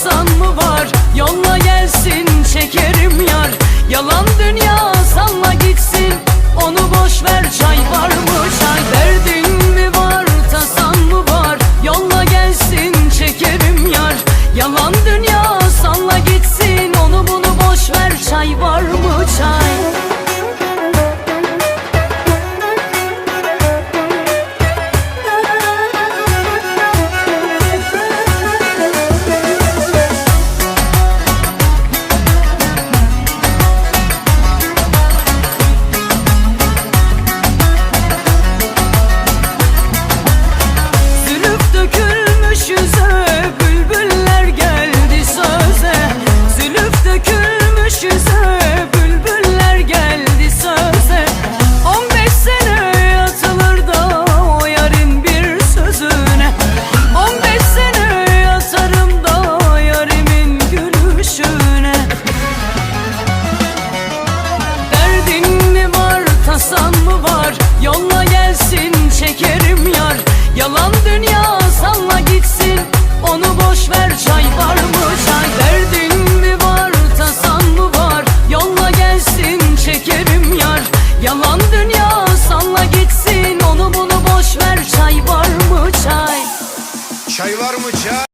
insan mı var? Yolla gelsin şekerim yar Yalan Çay var mı çay?